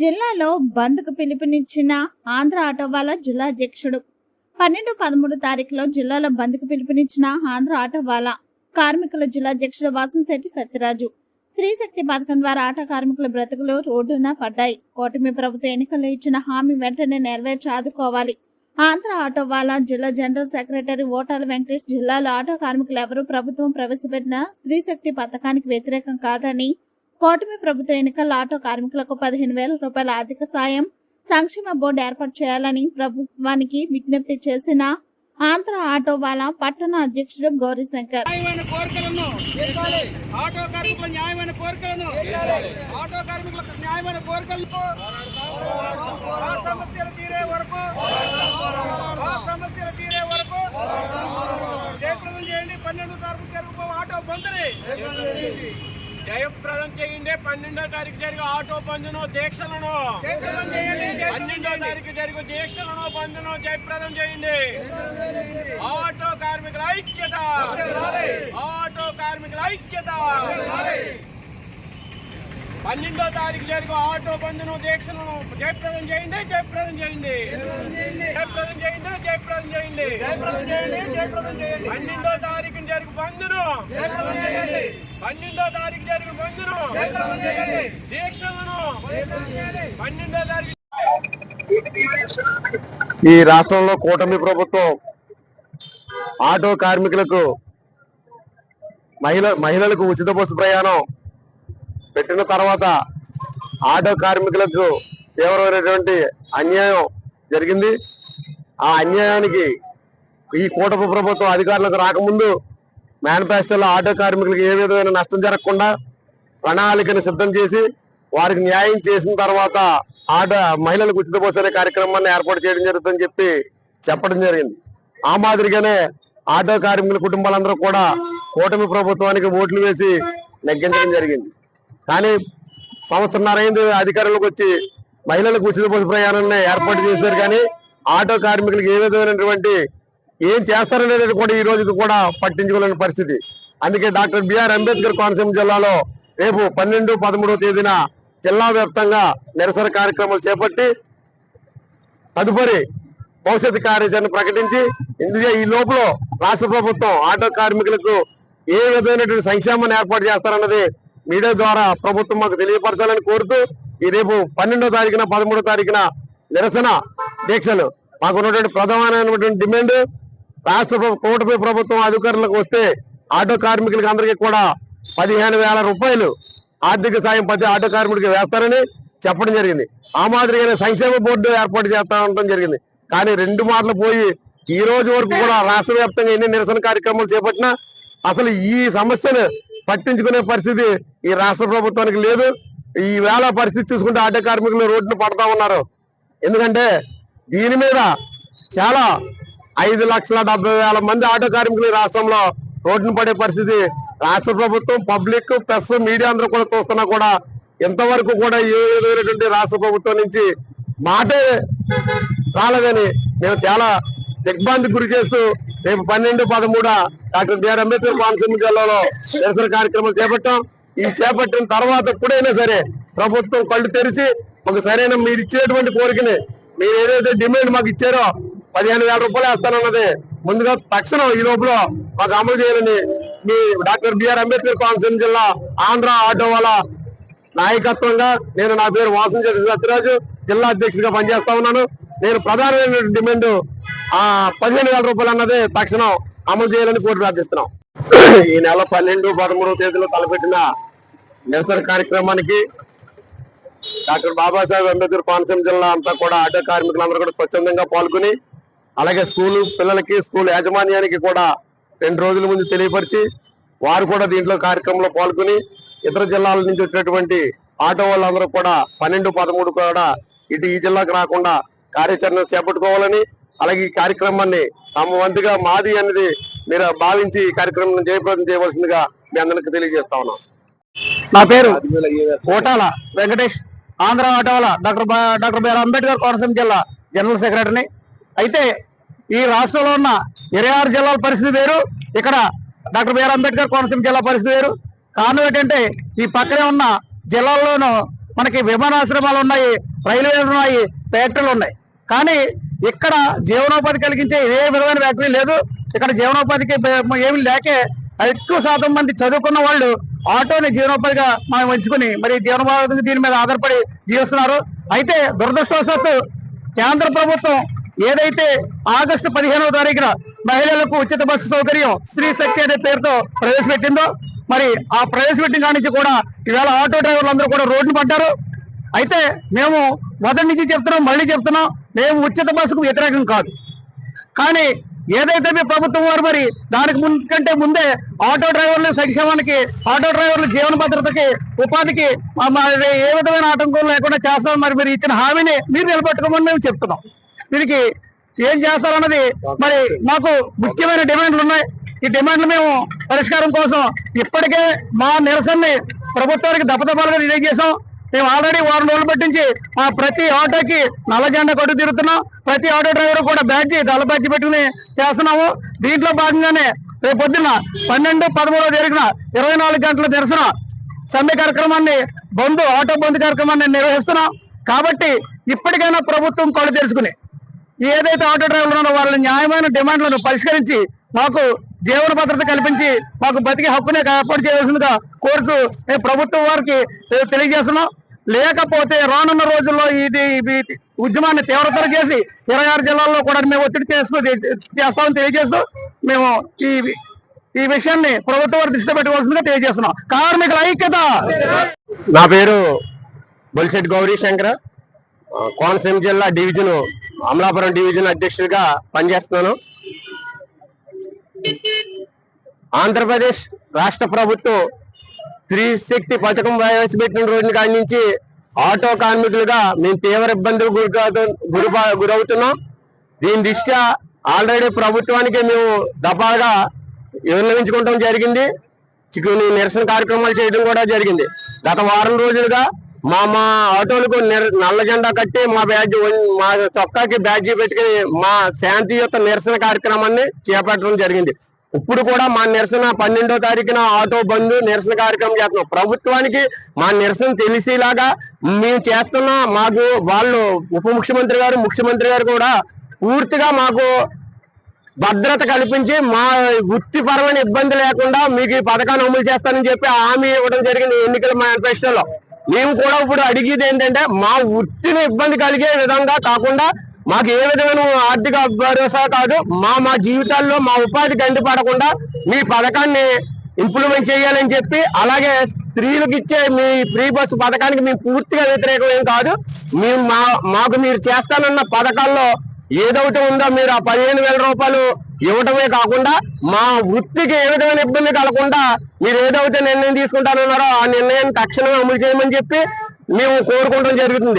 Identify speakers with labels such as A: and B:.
A: జిల్లాలో బంద్కు పిలుపునిచ్చిన ఆంధ్ర ఆటో వాళ్ళ జిల్లా అధ్యక్షుడు. పన్నెండు పదమూడు తారీఖులో జిల్లాలో బంద్కు పిలుపునిచ్చిన ఆంధ్ర ఆటో వాళ్ళ కార్మికుల జిల్లా అధ్యక్షుడు వాసంశెట్టి సత్యరాజు. స్త్రీశక్తి పథకం ద్వారా ఆటో కార్మికుల బ్రతుకులు రోడ్డున పడ్డాయి. కూటమి ప్రభుత్వం ఎన్నికల్లో ఇచ్చిన హామీ వెంటనే నెరవేర్చి ఆదుకోవాలి. ఆంధ్ర ఆటో వాళ్ళ జిల్లా జనరల్ సెక్రటరీ ఓటాల వెంకటేష్ జిల్లాలో ఆటో కార్మికులు ఎవరూ ప్రభుత్వం ప్రవేశపెట్టిన స్త్రీశక్తి పథకానికి వ్యతిరేకం కాదని కూటమి ప్రభుత్వ ఎన్నికల్లో ఆటో కార్మికులకు పదిహేను వేల రూపాయల ఆర్థిక సాయం సంక్షేమ బోర్డు ఏర్పాటు చేయాలని ప్రభుత్వానికి విజ్ఞప్తి చేసిన ఆంధ్ర ఆటో వాళ్ళ పట్టణ అధ్యక్షుడు గౌరీశంకర్.
B: ఆటో కార్మికుల న్యాయమైన కోరికలను ఆటో కార్మికులకు న్యాయమైన కోరికలను ఆ సమస్యలు తీరే వరకు ఆ సమస్యలు తీరే వరకు చేయండి. పన్నెండు తారీఖు ఆటో బంద్ని జయప్రదం చేయండి. పన్నెండో తారీఖు జరిగే ఆటో బంద్ను దీక్షలను. పన్నెండో తారీఖు జరిగే దీక్షలను బంద్ను జయప్రదం చేయండి. ఆటో కార్మికుల ఐక్యత. ఆటో కార్మికుల ఐక్యత. పన్నెండో తారీఖు జరిగే ఆటో బంధును దీక్షలను జయప్రదం చేయండి జయప్రదం చేయండి. జయప్రదం చేయండి జయప్రదం చేయండి. జయప్రదం చేయండి జయప్రదం చేయండి. పన్నెండో తారీఖు జరిగే బంధును జయప్రదం చేయండి. పన్నెండో తారీఖు జరిగిన బంధును దీక్షలను పన్నెండో తారీఖు
C: ఈ రాష్ట్రంలో కూటమి ప్రభుత్వం ఆటో కార్మికులకు మహిళ మహిళలకు ఉచిత బస్సు ప్రయాణం పెట్టిన తర్వాత ఆటో కార్మికులకు తీవ్రమైనటువంటి అన్యాయం జరిగింది. ఆ అన్యాయానికి ఈ కూటమి ప్రభుత్వం అధికారులకు రాకముందు మేనిఫెస్టోలో ఆటో కార్మికులకు ఏ విధమైన నష్టం జరగకుండా ప్రణాళికను సిద్ధం చేసి వారికి న్యాయం చేసిన తర్వాత ఆటో మహిళలకు ఉచిత బస్సు అనే కార్యక్రమాన్ని ఏర్పాటు చేయడం జరుగుతుందని చెప్పి చెప్పడం జరిగింది. ఆ మాదిరిగానే ఆటో కార్మికుల కుటుంబాలందరూ కూడా కూటమి ప్రభుత్వానికి ఓట్లు వేసి నెగ్గించడం జరిగింది. కానీ సంవత్సరంన్నర అయింది అధికారులకు వచ్చి మహిళలకు ఉచిత బస్సు ప్రయాణాన్ని ఏర్పాటు చేశారు కానీ ఆటో కార్మికులకు ఏ విధమైనటువంటి ఏం చేస్తారనేది కూడా ఈ రోజుకి కూడా పట్టించుకోలేని పరిస్థితి. అందుకే డాక్టర్ బిఆర్ అంబేద్కర్ కోనసీమ జిల్లాలో రేపు పన్నెండు పదమూడవ తేదీన జిల్లా వ్యాప్తంగా నిరసన కార్యక్రమాలు చేపట్టి తదుపరి భవిష్యత్తు కార్యాచరణ ప్రకటించి ఇందుకే ఈ లోపల రాష్ట్ర ప్రభుత్వం ఆటో కార్మికులకు ఏ విధమైనటువంటి సంక్షేమాన్ని ఏర్పాటు చేస్తారన్నది మీడియా ద్వారా ప్రభుత్వం మాకు తెలియపరచాలని కోరుతూ ఈ రేపు పన్నెండో తారీఖున పదమూడో తారీఖున నిరసన దీక్షలు. మాకు ఉన్నటువంటి ప్రధానమైనటువంటి డిమాండ్ రాష్ట్ర కూటమి ప్రభుత్వం అధికారులకు వస్తే ఆటో కార్మికులకి అందరికీ కూడా పదిహేను వేల రూపాయలు ఆర్థిక సాయం ప్రతి ఆటో కార్మికుడికి వేస్తారని చెప్పడం జరిగింది. ఆ మాదిరిగానే సంక్షేమ బోర్డు ఏర్పాటు చేస్తా ఉండడం జరిగింది. కానీ రెండు మాటలు పోయి ఈ రోజు వరకు కూడా రాష్ట్ర వ్యాప్తంగా ఎన్ని నిరసన కార్యక్రమాలు చేపట్టినా అసలు ఈ సమస్యను పట్టించుకునే పరిస్థితి ఈ రాష్ట్ర ప్రభుత్వానికి లేదు. ఈ వేళ పరిస్థితి చూసుకుంటే ఆటో కార్మికులు రోడ్డును పడతా ఉన్నారు. ఎందుకంటే దీని మీద చాలా ఐదు లక్షల డెబ్బై వేల మంది ఆటో కార్మికులు రాష్ట్రంలో రోడ్డును పడే పరిస్థితి. రాష్ట్ర ప్రభుత్వం పబ్లిక్ ప్రెస్ మీడియా అందరూ కూడా చూస్తున్నా కూడా ఇంతవరకు కూడా ఏ విధమైనటువంటి రాష్ట్ర ప్రభుత్వం నుంచి మాటే రాలేదని మేము చాలా దిగ్భ్రాంతికి గురి చేస్తూ రేపు పన్నెండు పదమూడు డాక్టర్ బిఆర్ అంబేద్కర్ కోనసీమ జిల్లాలో నిరసన కార్యక్రమం చేపట్టాం. ఈ చేపట్టిన తర్వాత ఎప్పుడైనా సరే ప్రభుత్వం కళ్ళు తెరిచి మాకు సరైన మీరు ఇచ్చేటువంటి కోరికని మీరు ఏదైతే డిమాండ్ మాకు ఇచ్చారో పదిహేను వేల రూపాయలు వేస్తానన్నది. ముందుగా తక్షణం ఈ లోపల మాకు అమలు చేయాలని మీ doctor B R Ambedkar Konaseema జిల్లా ఆంధ్ర ఆటో వాళ్ళ నాయకత్వంగా నేను నా పేరు వాసన చెట్టు సత్యరాజు జిల్లా అధ్యక్షుడిగా పనిచేస్తా ఉన్నాను. నేను ప్రధానమైన డిమాండ్ ఆ పదిహేను వేల రూపాయలు అన్నది తక్షణం అమలు చేయాలని కోర్టు ప్రార్థిస్తున్నాం. ఈ నెల పన్నెండు పదమూడవ తేదీలో తలపెట్టిన నిరసన కార్యక్రమానికి డాక్టర్ బాబాసాహెబ్ అంబేద్కర్ కోనసీమ జిల్లా అంతా కూడా ఆటో కార్మికులందరూ కూడా స్వచ్ఛందంగా పాల్గొని అలాగే స్కూలు పిల్లలకి స్కూల్ యాజమాన్యానికి కూడా రెండు రోజుల ముందు తెలియపరిచి వారు కూడా దీంట్లో కార్యక్రమంలో పాల్గొని ఇతర జిల్లాల నుంచి వచ్చినటువంటి ఆటో వాళ్ళందరూ కూడా పన్నెండు పదమూడు కూడా ఇటు ఈ జిల్లాకు రాకుండా కార్యాచరణ చేపట్టుకోవాలని అలాగే ఈ కార్యక్రమాన్ని తమ వంతుగా మాది అనేది మీరు భావించి ఈ కార్యక్రమం జయప్రదం చేయవలసిందిగా మీ అందరికి తెలియజేస్తా ఉన్నాం.
D: నా పేరు కోటాల వెంకటేష్ ఆంధ్ర ఆటోల డాక్టర్ బా- డాక్టర్ బిఆర్ అంబేద్కర్ కోనసీమ జిల్లా జనరల్ సెక్రటరీని. అయితే ఈ రాష్ట్రంలో ఉన్న ఇరవై ఆరు జిల్లాల పరిస్థితి వేరు. ఇక్కడ డాక్టర్ బిఆర్ అంబేద్కర్ కోనసీమ జిల్లా పరిస్థితి వేరు. కారణం ఏంటంటే ఈ పక్కనే ఉన్న జిల్లాల్లోనూ మనకి విమానాశ్రమాలు ఉన్నాయి రైల్వేలు ఉన్నాయి ఫ్యాక్టరీలు ఉన్నాయి. కానీ ఇక్కడ జీవనోపాధి కలిగించే ఏ విధమైన ఫ్యాక్టరీ లేదు. ఇక్కడ జీవనోపాధికి ఏమి లేకే ఎక్కువ శాతం మంది చదువుకున్న వాళ్ళు ఆటోని జీవనోపాధిగా మనం ఎంచుకుని మరి జీవనోపాధి దీని మీద ఆధారపడి జీవిస్తున్నారు. అయితే దురదృష్టవశాత్తు కేంద్ర ప్రభుత్వం ఏదైతే ఆగస్టు పదిహేనవ తారీఖున మహిళలకు ఉచిత బస్సు సౌకర్యం స్త్రీ శక్తి అనే పేరుతో ప్రవేశపెట్టిందో మరి ఆ ప్రవేశపెట్టిన కానించి కూడా ఈవేళ ఆటో డ్రైవర్లు అందరూ కూడా రోడ్డు పడ్డారు. అయితే మేము మొదటి నుంచి చెప్తున్నాం మళ్ళీ చెప్తున్నాం మేము ఉచిత బస్సుకు వ్యతిరేకం కాదు. కానీ ఏదైతే మీ ప్రభుత్వం వారు మరి దానికి ముందు కంటే ముందే ఆటో డ్రైవర్ల సంక్షేమానికి ఆటో డ్రైవర్ల జీవన భద్రతకి ఉపాధికి ఏ విధమైన ఆటంకం లేకుండా చేస్తాం మరి మీరు ఇచ్చిన హామీని మీరు నిలబెట్టుకోమని మేము చెప్తున్నాం. దీనికి ఏం చేస్తారన్నది మరి మాకు ముఖ్యమైన డిమాండ్లు ఉన్నాయి. ఈ డిమాండ్లు మేము పరిష్కారం కోసం ఇప్పటికే మా నిరసనని ప్రభుత్వానికి దప్పదపాలుగా తెలియజేశాం. మేము ఆల్రెడీ వారం రోజులు పట్టించి ఆ ప్రతి ఆటోకి నల్ల జెండా కొట్టు తిరుగుతున్నాం. ప్రతి ఆటో డ్రైవర్ కూడా బ్యాడ్జి నల్ల బ్యాడ్జి పెట్టుకుని చేస్తున్నాము. దీంట్లో భాగంగానే రేపు పొద్దున్న పన్నెండు పదమూడో జరిగిన ఇరవై నాలుగు గంటల నిరసన సమ్మె కార్యక్రమాన్ని బంద్ ఆటో బంద్ కార్యక్రమాన్ని నిర్వహిస్తున్నాం. కాబట్టి ఇప్పటికైనా ప్రభుత్వం కళ్ళు తెలుసుకుని ఏదైతే ఆటో డ్రైవర్లు ఉన్నారో వాళ్ళ న్యాయమైన డిమాండ్లను పరిష్కరించి మాకు జీవన భద్రత కల్పించి మాకు బతికే హక్కునే ఏర్పాటు చేయాల్సిందిగా కోరుతూ మేము ప్రభుత్వం వారికి తెలియజేస్తున్నాం. లేకపోతే రానున్న రోజుల్లో ఇది ఉద్యమాన్ని తీవ్రతరం చేసి ఇరవై ఆరు జిల్లాల్లో కూడా మేము ఒత్తిడి చేసుకుని చేస్తామని తెలియజేస్తూ మేము ఈ ఈ విషయాన్ని ప్రభుత్వం వారి దృష్టిలో పెట్టవలసిందిగా తెలియజేస్తున్నాం. కార్మికుల ఐక్యత!
E: నా పేరు బొలిశెట్టి గౌరీ శంకర్ కోనసీమ జిల్లా డివిజన్ అమలాపురం డివిజన్ అధ్యక్షుడిగా పనిచేస్తున్నాను. ఆంధ్రప్రదేశ్ రాష్ట్ర ప్రభుత్వం స్త్రీశక్తి పథకం ప్రవేశపెట్టిన రోజున కాడి నుంచి ఆటో కార్మికులుగా మేము తీవ్ర ఇబ్బందులు గురి గురి గురవుతున్నాం. దీని దృష్ట్యా ఆల్రెడీ ప్రభుత్వానికి మేము దఫాగా విన్నవించుకోవడం జరిగింది. నిరసన కార్యక్రమాలు చేయడం కూడా జరిగింది. గత వారం రోజులుగా మా మా ఆటోలకు నల్ల జెండా కట్టి మా బ్యాడ్జ్ మా చొక్కాకి బ్యాడ్జీ పెట్టుకుని మా శాంతియుత నిరసన కార్యక్రమాన్ని చేపట్టడం జరిగింది. ఇప్పుడు కూడా మా నిరసన పన్నెండో తారీఖున ఆటో బంద్ నిరసన కార్యక్రమం చేస్తున్నాం. ప్రభుత్వానికి మా నిరసన తెలిసేలాగా మేము చేస్తున్న మాకు వాళ్ళు ఉప ముఖ్యమంత్రి గారు ముఖ్యమంత్రి గారు కూడా పూర్తిగా మాకు భద్రత కల్పించి మా వృత్తిపరమైన ఇబ్బంది లేకుండా మీకు ఈ పథకాన్ని అమలు చేస్తానని చెప్పి హామీ ఇవ్వడం జరిగింది ఎన్నికల మేనిఫెస్టోలో. మేము కూడా ఇప్పుడు అడిగేది ఏంటంటే మా వృత్తిని ఇబ్బంది కలిగే విధంగా కాకుండా మాకు ఏ విధమైన ఆర్థిక భరోసా కాదు మా మా జీవితాల్లో మా ఉపాధి గండిపడకుండా మీ పథకాన్ని ఇంప్లిమెంట్ చేయాలని చెప్పి అలాగే స్త్రీలకు ఇచ్చే మీ ఫ్రీ బస్సు పథకానికి మేము పూర్తిగా వ్యతిరేకం ఏం కాదు. మేము మా మాకు మీరు చేస్తానన్న పథకాల్లో ఏదైతే ఉందో మీరు ఆ పదిహేను వేల రూపాయలు ఇవ్వటమే కాకుండా మా వృత్తికి ఏ విధమైన ఇబ్బంది కలగకుండా మీరు ఏదైతే నిర్ణయం తీసుకుంటారన్నారో ఆ నిర్ణయాన్ని తక్షణమే అమలు చేయమని చెప్పి మేము కోరుకోవడం జరుగుతుంది.